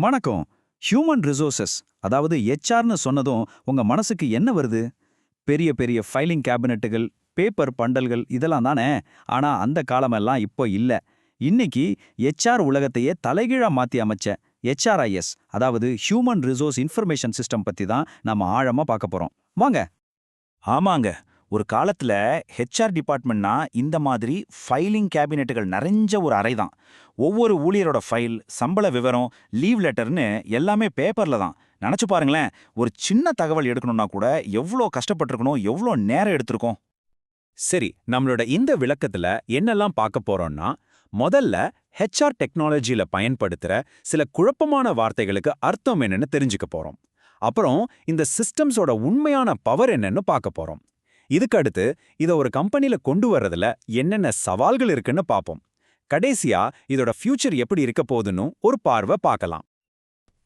வணக்கம். Human resources அதாவது ஹெச்ஆர்னு சொன்னதும் உங்க மனசுக்கு என்ன வருது? பெரிய பெரிய ஃபைலிங் கேபினெட்டுகள் பேப்பர் பண்டல்கள் இதெல்லாம் தானே? ஆனா அந்த காலமெல்லாம் இப்போ இல்ல. இன்னைக்கு ஹெச்ஆர் உலகத்தையே தலைகீழா மாத்தி அமைச்ச ஹெச்ஆர்ஐஎஸ் அதாவது ஹியூமன் ரிசோர்ஸ் இன்ஃபர்மேஷன் சிஸ்டம் பத்தி தான் நம்ம ஆழமா பார்க்க போறோம். வாங்க. ஆமாங்க. ஒரு காலத்துல ஹெச்ஆர் டிபார்ட்மெண்ட்னா இந்த மாதிரி ஃபைலிங் கேபினெட்டுகள் நிறைஞ்ச ஒரு அறை தான். ஒவ்வொரு ஊழியரோட ஃபைல் சம்பள விவரம் லீவ் லெட்டர்னு எல்லாமே பேப்பர்ல தான். நினச்சி பாருங்களேன் ஒரு சின்ன தகவல் எடுக்கணும்னா கூட எவ்வளோ கஷ்டப்பட்டிருக்கணும் எவ்வளோ நேரம் எடுத்திருக்கோம். சரி நம்மளோட இந்த விளக்கத்துல என்னெல்லாம் பார்க்க போறோம்னா முதல்ல ஹெச்ஆர் டெக்னாலஜியில் பயன்படுத்துற சில குழப்பமான வார்த்தைகளுக்கு அர்த்தம் என்னன்னு தெரிஞ்சுக்க போறோம். அப்புறம் இந்த சிஸ்டம்ஸோட உண்மையான பவர் என்னன்னு பார்க்க போறோம். இதுக்கு அடுத்து இத ஒரு கம்பெனில கொண்டு வர்றதுல என்னென்ன சவால்கள் இருக்குன்னு பார்ப்போம் கடைசியா இதோட ஃபியூச்சர் எப்படி இருக்க போகுதுன்னு ஒரு பார்வை பார்க்கலாம்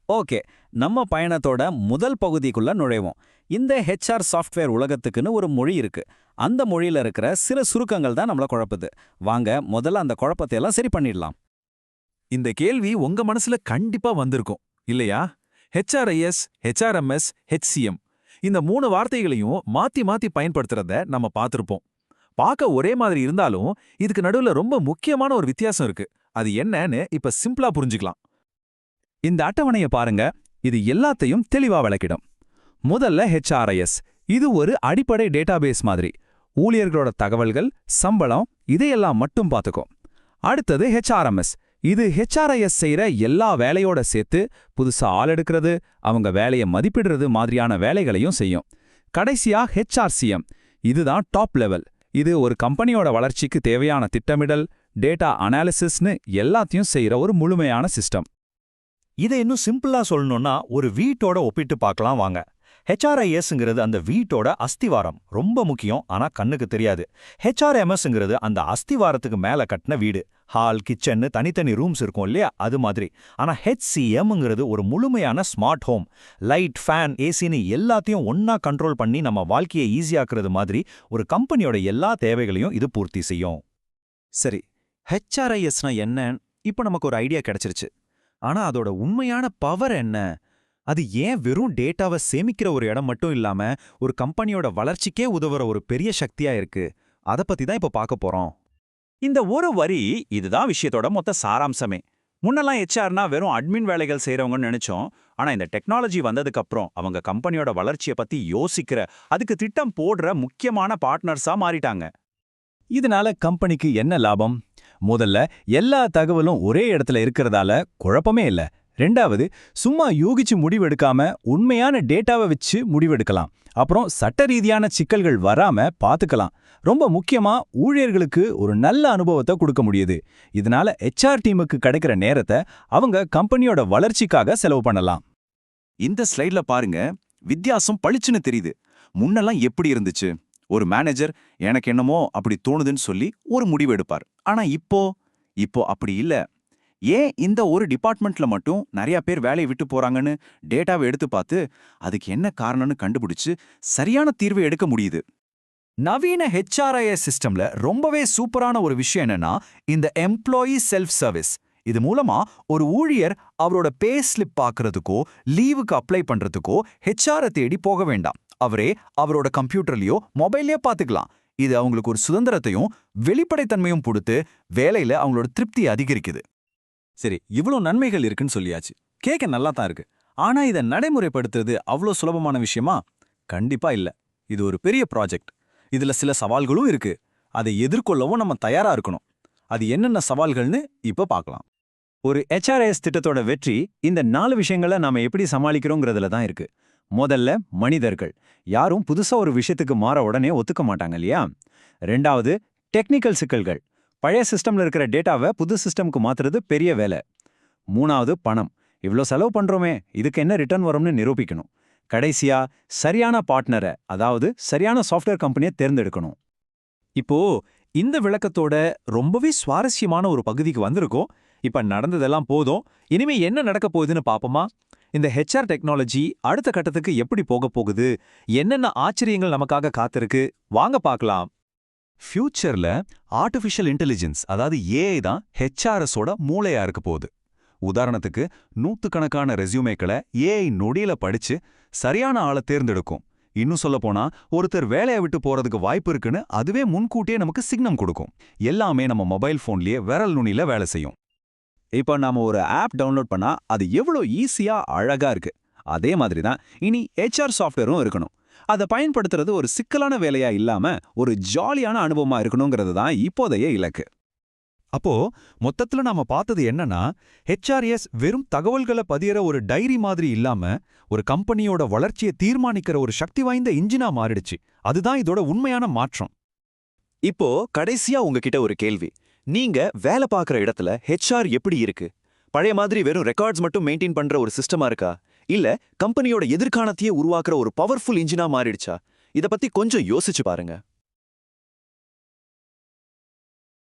ஓகே நம்ம பயணத்தோட முதல் பகுதிக்குள்ள நுழைவோம். இந்த ஹெச்ஆர் சாஃப்ட்வேர் உலகத்துக்குன்னு ஒரு மொழி இருக்கு. அந்த மொழியில இருக்கிற சில சுருக்கங்கள் தான் நம்மள குழப்புது. வாங்க முதல்ல அந்த குழப்பத்தை எல்லாம் சரி பண்ணிடலாம். இந்த கேள்வி உங்க மனசுல கண்டிப்பா வந்திருக்கும் இல்லையா? ஹெச்ஆர்ஐஎஸ் ஹெச்ஆர்எம்எஸ் ஹெச்சிஎம் இந்த மூணு வார்த்தைகளையும் மாத்தி மாத்தி பயன்படுத்துறத நம்ம பார்த்திருப்போம். பார்க்க ஒரே மாதிரி இருந்தாலும் இதுக்கு நடுவுல ரொம்ப முக்கியமான ஒரு வித்தியாசம் இருக்கு. அது என்னன்னு இப்ப சிம்பிளா புரிஞ்சுக்கலாம். இந்த அட்டவணையை பாருங்க. இது எல்லாத்தையும் தெளிவா விளக்கிடும். முதல்ல ஹெச்ஆர்ஐஎஸ் இது ஒரு அடிப்படை டேட்டாபேஸ் மாதிரி. ஊழியர்களோட தகவல்கள் சம்பளம் இதையெல்லாம் மட்டும் பார்த்துக்கும் அடுத்தது ஹெச்ஆர்எம்எஸ் இது ஹெச்ஆர்ஐஎஸ் செய்யற எல்லா வேலையோட சேர்த்து புதுசா ஆள் எடுக்கிறது அவங்க வேலையை மதிப்பிடுறது மாதிரியான வேலைகளையும் செய்யும். கடைசியா ஹெச்ஆர்சிஎம் இதுதான் டாப் லெவல் இது ஒரு கம்பெனியோட வளர்ச்சிக்கு தேவையான திட்டமிடல் டேட்டா அனாலிசிஸ்னு எல்லாத்தையும் செய்கிற ஒரு முழுமையான சிஸ்டம் இதை இன்னும் சிம்பிளா சொல்லணும்னா ஒரு வீட்டோட ஒப்பிட்டு பார்க்கலாம் வாங்க. ஹெச்ஆர்ஐஎஸ்ங்கிறது அந்த வீட்டோட அஸ்திவாரம். ரொம்ப முக்கியம். ஆனா கண்ணுக்கு தெரியாது. ஹெச்ஆர்எம்எஸ்ங்கிறது அந்த அஸ்திவாரத்துக்கு மேல கட்டின வீடு. ஹால் கிச்சன்னு தனித்தனி ரூம்ஸ் இருக்கும் இல்லையா? அது மாதிரி. ஆனா ஹெச்சிஎம்ங்கிறது ஒரு முழுமையான ஸ்மார்ட் ஹோம் லைட் ஃபேன் ஏசின்னு எல்லாத்தையும் ஒன்னா கண்ட்ரோல் பண்ணி நம்ம வாழ்க்கையை ஈஸியாக்குறது மாதிரி ஒரு கம்பெனியோட எல்லா தேவைகளையும் இது பூர்த்தி செய்யும். சரி. ஹெச்ஆர்ஐஎஸ்னா என்னன்னு இப்போ நமக்கு ஒரு ஐடியா கிடைச்சிருச்சு. ஆனா அதோட உண்மையான பவர் என்ன? அது ஏன் வெறும் டேட்டாவை சேமிக்கிற ஒரு இடம் மட்டும் இல்லாம ஒரு கம்பெனியோட வளர்ச்சிக்கே உதவுற ஒரு பெரிய சக்தியா இருக்கு. அத பத்தி தான் இப்ப பார்க்க போறோம். இந்த ஒரு வரி இதுதான் விஷயத்தோட மொத்த சாராம்சமே. முன்னெல்லாம் ஹெச்ஆர்னா வெறும் அட்மின் வேலைகள் செய்றவங்கன்னு நினைச்சோம். ஆனா இந்த டெக்னாலஜி வந்ததுக்கு அப்புறம் அவங்க கம்பெனியோட வளர்ச்சியை பத்தி யோசிக்கிற அதுக்கு திட்டம் போடுற முக்கியமான பார்ட்னர்ஸா மாறிட்டாங்க. இதனால கம்பெனிக்கு என்ன லாபம்? முதல்ல எல்லா தகவலும் ஒரே இடத்துல இருக்கிறதால குழப்பமே இல்ல. ரெண்டாவது சும்மா யூகிச்சு முடிவெடுக்காம உண்மையான டேட்டாவை வச்சு முடிவெடுக்கலாம். அப்புறம் சட்ட ரீதியான சிக்கல்கள் வராம பாத்துக்கலாம். ரொம்ப முக்கியமா ஊழியர்களுக்கு ஒரு நல்ல அனுபவத்தை கொடுக்க முடியுது. இதனால ஹெச்ஆர் டீமுக்கு கிடைக்கிற நேரத்தை அவங்க கம்பெனியோட வளர்ச்சிக்காக செலவு பண்ணலாம். இந்த ஸ்லைட்ல பாருங்க வித்தியாசம் பளிச்சுன்னு தெரியுது. முன்னெல்லாம் எப்படி இருந்துச்சு? ஒரு மேனேஜர் எனக்கு என்னமோ அப்படி தோணுதுன்னு சொல்லி ஒரு முடிவு எடுப்பார். ஆனா இப்போ இப்போ அப்படி இல்ல. ஏன் இந்த ஒரு டிபார்ட்மெண்ட்ல மட்டும் நிறைய பேர் வேலையை விட்டு போறாங்கன்னு டேட்டாவை எடுத்து பார்த்து அதுக்கு என்ன காரணம்னு கண்டுபிடிச்சு சரியான தீர்வை எடுக்க முடியுது. நவீன ஹெச்ஆர்ஐஎஸ் சிஸ்டம்ல ரொம்பவே சூப்பரான ஒரு விஷயம் என்னன்னா இந்த எம்ப்ளாயி செல்ஃப் சர்வீஸ் இது மூலமா ஒரு ஊழியர் அவரோட பே ஸ்லிப் பார்க்கறதுக்கோ லீவுக்கு அப்ளை பண்றதுக்கோ ஹெச்ஆரை தேடி போக வேண்டாம். அவரே அவரோட கம்ப்யூட்டர்லயோ மொபைல்லயோ பார்த்துக்கலாம். இது அவங்களுக்கு ஒரு சுதந்திரத்தையும் வெளிப்படைத்தன்மையும் கொடுத்து வேலையில அவங்களோட திருப்தி அதிகரிக்குது. சரி இவ்ளோ நன்மைகள் இருக்குன்னு சொல்லியாச்சு. கேட்க நல்லா தான் இருக்கு. ஆனா இதை நடைமுறைப்படுத்துறது அவ்வளோ சுலபமான விஷயமா? கண்டிப்பா இல்ல. இது ஒரு பெரிய ப்ராஜெக்ட். இதுல சில சவால்களும் இருக்கு. அதை எதிர்கொள்ளவும் நம்ம தயாரா இருக்கணும். அது என்னென்ன சவால்கள்னு இப்ப பார்க்கலாம். ஒரு ஹெச்ஆர்எஸ் திட்டத்தோட வெற்றி இந்த நாலு விஷயங்களை நாம எப்படி சமாளிக்கிறோங்கிறதுல தான் இருக்கு. முதல்ல மனிதர்கள். யாரும் புதுசா ஒரு விஷயத்துக்கு மாற உடனே ஒத்துக்க மாட்டாங்க இல்லையா? ரெண்டாவது டெக்னிக்கல் சிக்கல்கள். பழைய சிஸ்டம்ல இருக்கிற டேட்டாவை புது சிஸ்டம்க்கு மாத்துறது பெரிய வேலை. மூணாவது பணம். இவ்ளோ செலவு பண்றோமே இதுக்கு என்ன ரிட்டர்ன் வரும்னு நிரூபிக்கணும். கடைசியா சரியான பார்ட்னரை அதாவது சரியான சாஃப்ட்வேர் கம்பெனியை தேர்ந்தெடுக்கணும். இப்போ இந்த விளக்கத்தோட ரொம்பவே சுவாரஸ்யமான ஒரு பகுதிக்கு வந்திருக்கோம். இப்ப நடந்ததெல்லாம் போதும். இனிமே என்ன நடக்க போகுதுன்னு பாப்போமா? இந்த ஹெச்ஆர் டெக்னாலஜி அடுத்த கட்டத்துக்கு எப்படி போக போகுது? என்னென்ன ஆச்சரியங்கள் நமக்காக காத்திருக்கு? வாங்க பார்க்கலாம் ஃபியூச்சர்ல ஆர்டிஃபிஷியல் இன்டெலிஜென்ஸ் அதாவது ஏஐ தான் ஹெச்ஆர்எஸோட மூளையா இருக்க போகுது. உதாரணத்துக்கு நூத்துக்கணக்கான ரெசியூமேக்களை ஏஐ நொடியில படிச்சு சரியான ஆளை தேர்ந்தெடுக்கும். இன்னும் சொல்லப்போனா ஒருத்தர் வேலையை விட்டு போறதுக்கு வாய்ப்பு இருக்குன்னு அதுவே முன்கூட்டியே நமக்கு சிக்னம் கொடுக்கும். எல்லாமே நம்ம மொபைல் ஃபோன்லயே விரல் நுனியில வேலை செய்யும். இப்போ நாம ஒரு ஆப் டவுன்லோட் பண்ணா அது எவ்வளோ ஈஸியா அழகா இருக்கு. அதே மாதிரி தான் இனி ஹெச்ஆர் சாஃப்ட்வேரும் இருக்கணும். அதை பயன்படுத்துறது ஒரு சிக்கலான வேலையா இல்லாம ஒரு ஜாலியான அனுபவமா இருக்கணுங்கிறது தான் இப்போதைய இலக்கு. அப்போ மொத்தத்துல நாம பார்த்தது என்னன்னா ஹெச்ஆர்எஸ் வெறும் தகவல்களை பதியற ஒரு டைரி மாதிரி இல்லாம ஒரு கம்பெனியோட வளர்ச்சியை தீர்மானிக்கிற ஒரு சக்தி வாய்ந்த இன்ஜினா மாறிடுச்சு. அதுதான் இதோட உண்மையான மாற்றம். இப்போ கடைசியா உங்ககிட்ட ஒரு கேள்வி. நீங்க வேலை பார்க்குற இடத்துல ஹெச்ஆர் எப்படி இருக்கு? பழைய மாதிரி வெறும் ரெக்கார்ட்ஸ் மட்டும் மெயின்டைன் பண்ற ஒரு சிஸ்டமா இருக்கா? இல்ல கம்பெனியோட எதிர்காலத்தையே உருவாக்குற ஒரு பவர்ஃபுல் இன்ஜினா மாறிடுச்சா? இத பத்தி கொஞ்சம் யோசிச்சு பாருங்க.